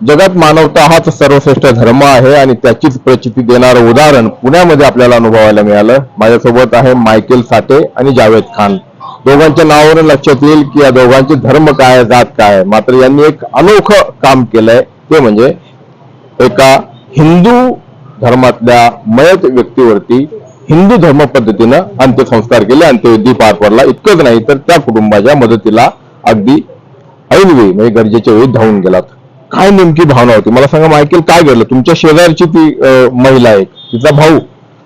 जगात मानवता हाच सर्वश्रेष्ठ धर्म आहे आणि त्याचीच प्रचिती देणारं उदाहरण पुण्यामध्ये आपल्याला अनुभवायला मिळालं. माझ्यासोबत आहे मायकेल साठे आणि जावेद खान. दोघांच्या नावावरून लक्षात येईल की या दोघांचे धर्म काय जात काय. मात्र यांनी एक अनोखं काम केलंय. ते म्हणजे एका हिंदू धर्मातल्या मयत व्यक्तीवरती हिंदू धर्म पद्धतीनं अंत्यसंस्कार केले अंत्यविधी पार पडला. इतकंच नाही तर त्या कुटुंबाच्या मदतीला अगदी ऐनवेळी म्हणजे गरजेच्या वेळी धावून गेलात. काय नेमकी भावना होती? मला सांगा मायकेल काय घडलं? तुमच्या शेजारची ती महिला आहे तिचा भाऊ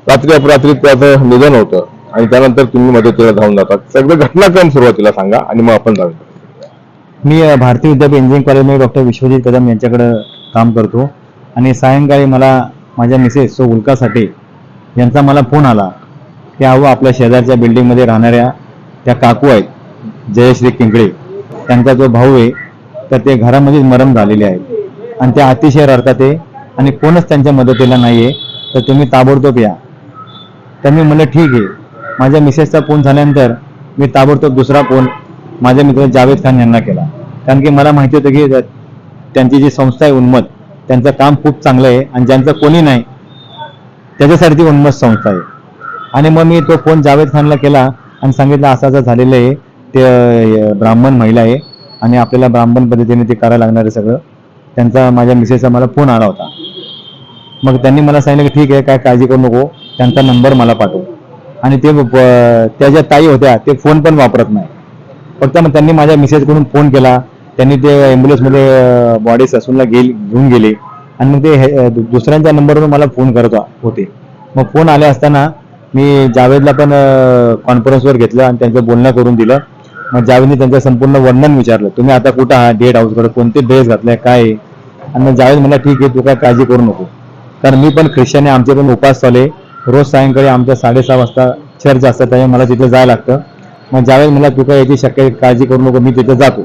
रात्री अपरात्री त्याचं निधन होतं आणि त्यानंतर तुम्ही मदतीला धावून जातात सगळं घटनाक्रम सुरुवातीला सांगा आणि मग आपण जाऊया. मी भारतीय विद्यापीठ इंजिनिअरिंग कॉलेजमध्ये डॉक्टर विश्वजित कदम यांच्याकडं काम करतो आणि सायंकाळी मला माझ्या मिसेस सो उल्का साठे यांचा मला फोन आला की अहो आपल्या शेजारच्या बिल्डिंगमध्ये राहणाऱ्या त्या काकू आहेत जयश्री किंकळे त्यांचा जो भाऊ आहे तर ते घरामध्येच मरम झालेले आहेत. आणि त्या अतिशय रडतात आहे आणि कोणच त्यांच्या मदतीला नाही आहे तर तुम्ही ताबडतोब या. तर मी म्हणलं ठीक आहे. माझ्या मिसेसचा फोन झाल्यानंतर मी ताबडतोब दुसरा फोन माझ्या मित्र जावेद खान यांना केला. कारण की मला माहिती होतं की त्यांची जी संस्था आहे उन्मत त्यांचं काम खूप चांगलं आहे आणि ज्यांचं कोणी नाही त्याच्यासाठी ती उन्मत संस्था आहे. आणि मग मी तो फोन जावेद खानला केला आणि सांगितलं असं असं झालेलं आहे. ते ब्राह्मण महिला आहे. आणि आपल्याला ब्राह्मण पद्धतीने ते करायला लागणार आहे सगळं त्यांचा माझ्या मिसेसचा मला फोन आला होता. मग त्यांनी मला सांगितलं की ठीक आहे काय काळजी करू नको त्यांचा नंबर मला पाठव. आणि ते त्या ज्या ताई होत्या ते फोन पण वापरत नाही. फक्त मग त्यांनी माझ्या मिसेसकडून फोन केला त्यांनी ते ॲम्ब्युलन्समध्ये बॉडी ससूनला गेल घेऊन गेले. आणि मग ते हे- दुसऱ्यांच्या नंबरवरून मला फोन करत होते. मग फोन आले असताना मी जावेदला पण कॉन्फरन्सवर घेतलं आणि त्यांचं बोलणं करून दिलं. मग जावेदने त्यांचं संपूर्ण वर्णन विचारलं तुम्ही आता कुठं आहात? डेट हाऊसकडे कोणते ड्रेस घातलाय? काय आहे? आणि मग जावेद मला ठीक आहे तू काय काळजी करू नको. कारण मी पण ख्रिश्चन आहे आमचे पण उपास चालले रोज सायंकाळी आमच्या साडेसहा वाजता चर्च असतात त्यामुळे मला तिथे जायला लागतं. मग जावेद मला तू काय याची शक्य काळजी करू नको मी तिथे जातो.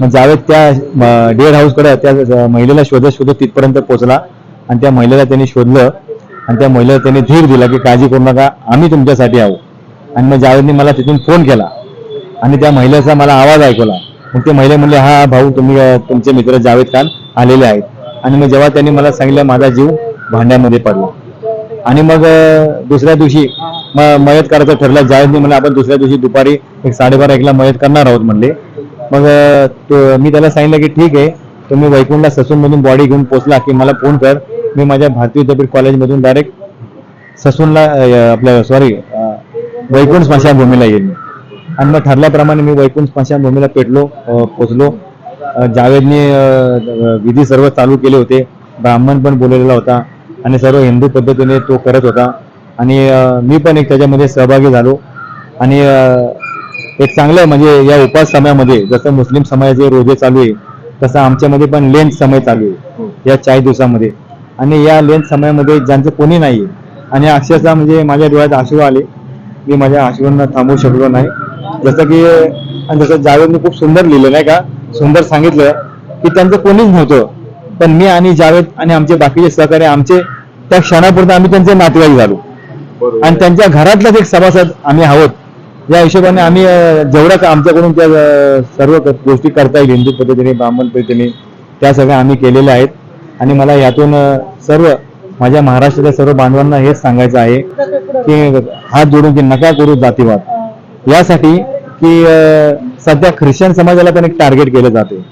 मग जावेद त्या डेड हाऊसकडे त्या महिलेला शोधत शोधत तिथपर्यंत पोहोचला आणि त्या महिलेला त्यांनी शोधलं आणि त्या महिलेला त्यांनी धीर दिला की काळजी करू नका आम्ही तुमच्यासाठी आहो आणि मग जावेदने मला तिथून फोन केला आणि त्या महिलेचा मला आवाज ऐकवला. मग ते महिले म्हणले हा भाऊ तुम्ही तुमचे मित्र जावेद खान आलेले आहेत. आणि मग जेव्हा त्यांनी मला सांगितलं माझा जीव भांड्यामध्ये पडला. आणि मग दुसऱ्या दिवशी मग मयत करायचं ठरलं जावेदने म्हणलं आपण दुसऱ्या दिवशी दुपारी एक साडेबारा एकला मयत करणार आहोत म्हणले. मग मी त्याला सांगितलं की ठीक आहे तुम्ही वैकुंठला ससूनमधून बॉडी घेऊन पोचला की मला फोन कर. मी माझ्या भारतीय विद्यापीठ कॉलेजमधून डायरेक्ट ससूनला आपल्या सॉरी वैकुंठ स्मशानभूमीला येईल. मी आणि मग ठरल्याप्रमाणे मी वैकुंठ स्मशानभूमीला पेटलो पोचलो. जावेदने विधी सर्व चालू केले होते. ब्राह्मण पण बोललेला होता आणि सर्व हिंदू पद्धतीने तो करत होता. आणि मी पण एक त्याच्यामध्ये सहभागी झालो. आणि एक चांगलं म्हणजे या उपास समयामध्ये जसं मुस्लिम समाजाचे रोजे चालू आहे तसं आमच्यामध्ये पण लेंथ समय चालू आहे या चाळीस दिवसामध्ये. आणि या लेंथ समयामध्ये ज्यांचं कोणी नाही आणि अक्षरशः म्हणजे माझ्या डोळ्यात अश्रू आले मी माझ्या अश्रूंना थांबवू शकलो नाही. जसं की आणि जसं जावेदने खूप सुंदर लिहिलं नाही का सुंदर सांगितलं की त्यांचं कोणीच नव्हतं. पण मी आणि जावेद आणि आमचे बाकीचे सहकारी आमचे त्या क्षणापुरतं आम्ही त्यांचे नातेवाईक झालो. आणि त्यांच्या घरातलाच एक सभासद आम्ही आहोत. या हिशोबाने आम्ही अं, जेवढं का आमच्याकडून त्या सर्व गोष्टी करता येईल हिंदू पद्धतीने ब्राह्मण पद्धतीने त्या सगळ्या आम्ही केलेल्या आहेत. आणि मला यातून सर्व माझ्या महाराष्ट्राच्या सर्व बांधवांना हेच सांगायचं आहे की हात जोडून की नका करू जातीवाद. यासाठी की सध्या ख्रिश्चन समाजाला पण एक टार्गेट केलं जाते.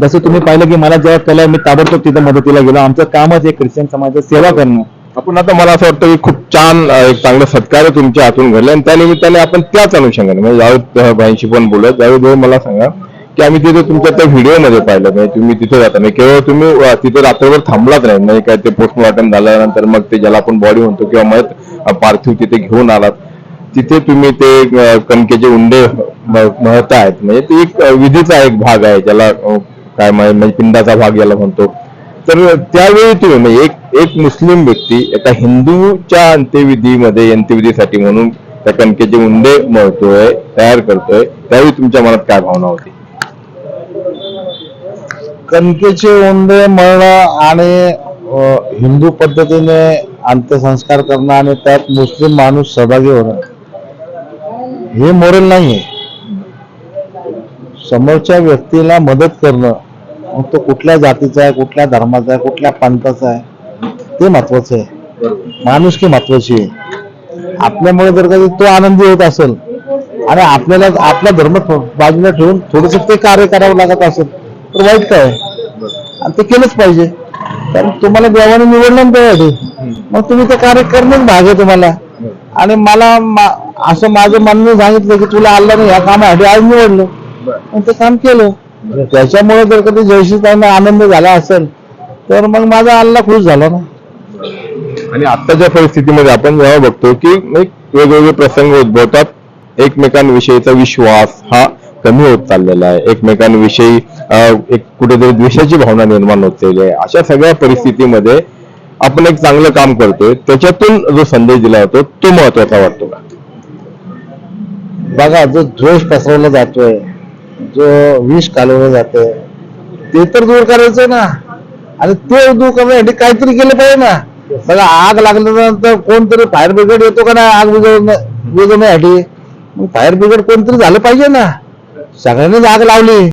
जसं तुम्ही पाहिलं की मला जेव्हा कळलं मी ताबडतोब तिथं मदतीला गेलो. आमचं कामच आहे ख्रिश्चन समाजाची सेवा करणं. आपण आता मला असं वाटतं की खूप छान एक चांगलं सत्कार्य तुमच्या हातून घडलं. आणि त्यानिमित्ताने आपण त्याच अनुषंगाने म्हणजे जावेद अं, भाईंशी पण बोलत जावेद भाई मला सांगा की आम्ही तिथे तुमच्या त्या व्हिडिओमध्ये पाहिलं. म्हणजे तुम्ही तिथे जाता. नाही केवळ तुम्ही तिथे रात्रभर थांबलाच नाही. म्हणजे काय ते पोस्टमॉर्टम झाल्यानंतर मग ते ज्याला आपण बॉडी म्हणतो किंवा मग पार्थिव तिथे घेऊन आलात. तिथे तुम्ही ते कणकेचे उंडे म- आहेत म्हणजे ते एक विधीचा एक भाग आहे ज्याला काय म्हणजे पिंडाचा भाग याला म्हणतो. तर त्यावेळी तुम्ही म्हणजे एक एक मुस्लिम व्यक्ती एका हिंदूच्या अंत्यविधीमध्ये अंत्यविधीसाठी म्हणून त्या कणकेचे उंडे मळतोय तयार करतोय त्यावेळी तुमच्या मनात काय भावना होती? कणकेचे उंडे मळणं आणि हिंदू पद्धतीने अंत्यसंस्कार करणं आणि त्यात मुस्लिम माणूस सहभागी होणं. हे मोरेल नाहीये. समोरच्या व्यक्तीला मदत करणं मग तो कुठल्या जातीचा आहे कुठल्या धर्माचा आहे कुठल्या पंथाचा आहे ते महत्वाचं आहे. माणूस की महत्वाची आहे. आपल्यामुळे जर कधी तो आनंदी होत असेल आणि आपल्याला आपला धर्म बाजूला ठेवून थोडस ते कार्य करावं लागत असेल तर वाईट काय? आणि ते केलंच पाहिजे. कारण तुम्हाला देवाने निवडलं ना त्यासाठी मग तुम्ही ते कार्य करणंच भाग आहे तुम्हाला. आणि मला मा- असं माझं म्हणणं सांगितलं की तुला आल्ला या कामासाठी आज निवडलं. ते काम केलं. त्याच्यामुळे जर कधी जयश्रीताईंना आनंद झाला असेल तर मग माझा अल्ला खुश झाला ना. आणि आत्ताच्या परिस्थितीमध्ये आपण जेव्हा बघतो की एक वेगवेगळे प्रसंग उद्भवतात. एकमेकांविषयीचा विश्वास हा कमी होत चाललेला आहे. एकमेकांविषयी एक कुठेतरी द्वेषाची भावना निर्माण होत चालली आहे. अशा सगळ्या परिस्थितीमध्ये आपण एक चांगलं काम करतोय त्याच्यातून जो संदेश दिला होतो तो महत्त्वाचा वाटतो का? बघा जो द्वेष पसरवला जातोय जो विष कालवलं जातोय ते तर दूर करायचं ना. आणि ते दूर करण्यासाठी काहीतरी केलं पाहिजे ना. बघा आग लागल्यानंतर कोणतरी फायर ब्रिगेड येतो का नाही आग विजवण्यासाठी मग फायर ब्रिगेड कोणतरी झालं पाहिजे ना. सगळ्यांनीच आग लावली.